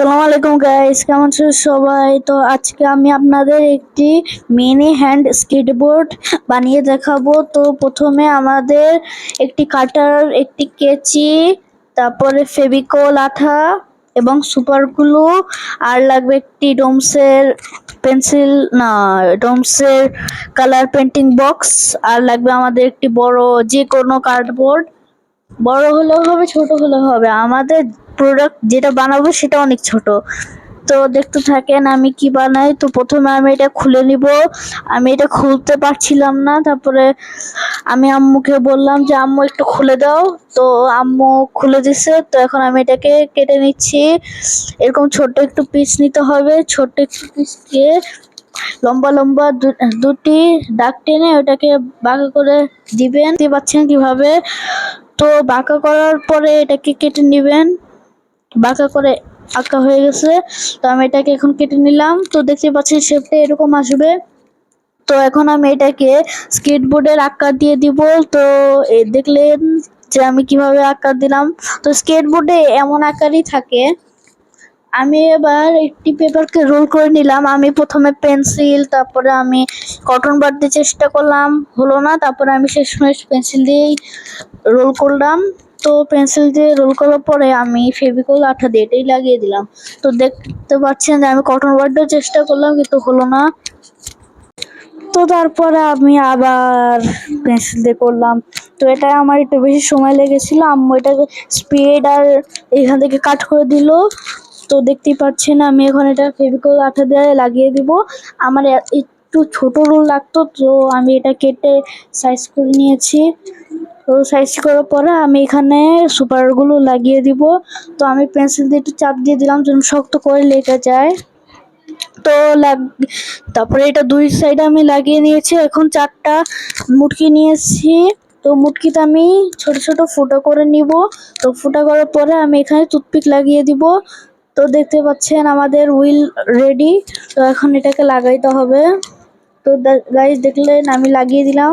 আসসালামু আলাইকুম গাইস কেমন আছো সবাই? তো আজকে আমি আপনাদের একটি মিনি হ্যান্ড স্কেটবোর্ড বানিয়ে দেখাবো। তো প্রথমে আমাদের একটি কাটার একটি কেচি, তারপরে ফেভিকল আঠা এবং সুপার গ্লু আর লাগবে একটি ডোমসের পেন্সিল না ডোমসের কালার পেন্টিং বক্স আর লাগবে আমাদের একটি বড় যে কোনো কার্ডবোর্ড বড় হলেও হবে, ছোট হলেও হবে। আমাদের প্রোডাক্ট যেটা বানাবো সেটা অনেক ছোট। তো দেখতে থাকেন আমি কি বানাই। তো প্রথমে আমি এটা খুলে নিব। আমি এটা খুলতে পারছিলাম না। তারপরে আমি আম্মুকে বললাম যে, আম্মু, একটু খুলে দাও। তো আম্মু খুলে দিছে। তো এখন আমি এটাকে কেটে নিচ্ছি। এরকম ছোট্ট একটু পিস নিতে হবে। ছোট্ট একটু পিসকে লম্বা লম্বা দু- দুটি দাগ টেনে ওটাকে বাঁকা করে দিবেন। দেখতে পাচ্ছেন কীভাবে? তো বাঁকা করার পরে এটাকে কেটে নেবেন। বাঁকা করে আঁকা হয়ে গেছে। তো আমি এটাকে এখন কেটে নিলাম। তো দেখতে পাচ্ছি শেপটা এরকম আসবে। তো এখন আমি এটাকে স্কেটবোর্ডের আকার দিয়ে দিব। তো দেখলেন যে আমি কীভাবে আকার দিলাম। তো স্কেটবোর্ডে এমন আকারই থাকে। আমি এবার একটি পেপারকে রোল করে নিলাম। আমি প্রথমে পেন্সিল তারপরে আমি কটন দিয়ে চেষ্টা করলাম। হলো না, তারপরে আমি শেষমেশ পেন্সিল দিয়েই রোল করলাম। তো পেন্সিল দিয়ে রোল করার পরে আমি ফেভিকল আঠা দিয়ে এটাই লাগিয়ে দিলাম। তো দেখতে পাচ্ছেন যে আমি কটন দিয়েও চেষ্টা করলাম, কিন্তু হলো না। তো তারপরে আমি আবার পেন্সিল দিয়ে করলাম। তো এটা আমার একটু বেশি সময় লেগেছিল। আম্মু এটাকে স্পিড আর এখান থেকে কাট করে দিল। তো দেখতেই পাচ্ছেন আমি এখন এটা ফেভিকল আঠা দিয়ে লাগিয়ে দিব। আমার একটু ছোট রোল লাগতো, তো আমি এটা কেটে সাইজ করে নিয়েছি। তো সাইজ করার পরে আমি এখানে সুপারগুলো লাগিয়ে দিব। তো আমি পেন্সিল দিয়ে একটু চাপ দিয়ে দিলাম যেন শক্ত করে লেগে যায়। তো লাগ তারপরে এটা দুই সাইডে আমি লাগিয়ে নিয়েছি। এখন চারটা মুটকি নিয়েছি। তো মুটকিতে আমি ছোট ছোট ফুটো করে নিব। তো ফুটা করার পরে আমি এখানে টুথপিক লাগিয়ে দিব। তো দেখতে পাচ্ছেন আমাদের হুইল রেডি তো এখন এটাকে লাগাইতে হবে। তো গাইজ দেখলেন আমি লাগিয়ে দিলাম।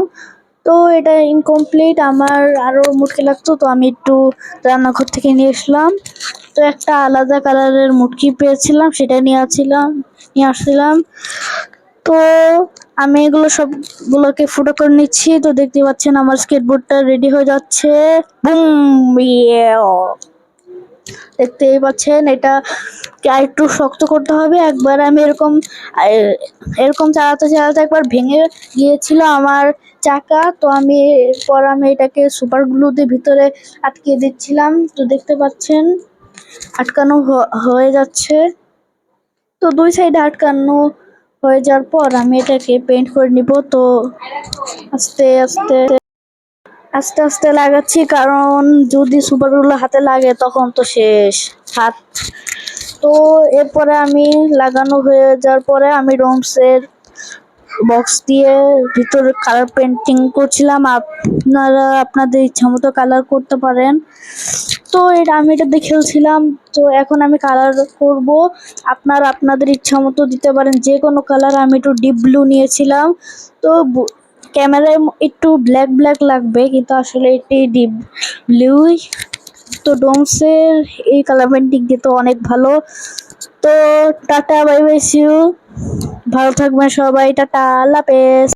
তো এটা ইনকমপ্লিট আমার আরও মুটকি লাগতো, তো আমি একটু রান্নাঘর থেকে নিয়ে আসলাম। তো একটা আলাদা কালারের মুটকি পেয়েছিলাম, সেটা নিয়ে আসছিলাম নিয়ে আসছিলাম। তো আমি এগুলো সবগুলোকে ফুটো করে নিচ্ছি, তো দেখতে পাচ্ছেন আমার স্কেটবোর্ডটা রেডি হয়ে যাচ্ছে। বুম দেখতেই পাচ্ছেন, এটা আর একটু শক্ত করতে হবে। একবার আমি এরকম এরকম চালাতে চালাতে একবার ভেঙে গিয়েছিল আমার চাকা। তো আমি এরপর আমি এটাকে সুপার গ্লু দিয়ে ভিতরে আটকে দিচ্ছিলাম। তো দেখতে পাচ্ছেন, আটকানো হয়ে যাচ্ছে। তো দুই সাইডে আটকানো হয়ে যাওয়ার পর আমি এটাকে পেন্ট করে নিব। তো আস্তে আস্তে আস্তে আস্তে লাগাচ্ছি, কারণ যদি সুপারগুলো হাতে লাগে তখন তো শেষ, হাত। তো এরপরে আমি লাগানো হয়ে যাওয়ার পরে আমি রোমসের বক্স দিয়ে ভিতরে কালার পেন্টিং করছিলাম। আপনারা, আপনাদের ইচ্ছা মতো কালার করতে পারেন। তো এটা আমি এটা দিয়ে খেলছিলাম। তো এখন আমি কালার করব। আপনারা, আপনাদের ইচ্ছা মতো দিতে পারেন। যে কোনো কালার আমি একটু ডিপ ব্লু নিয়েছিলাম। তো ক্যামেরায় একটু ব্ল্যাক ব্ল্যাক লাগবে, কিন্তু আসলে এটি ডিপ ব্লুই তো ডোমসের এই কালামের দিক দিয়ে তো অনেক ভালো। তো টাটা, বাই বাই সিউ ভালো থাকবেন সবাই, টাটা, আল্লাহ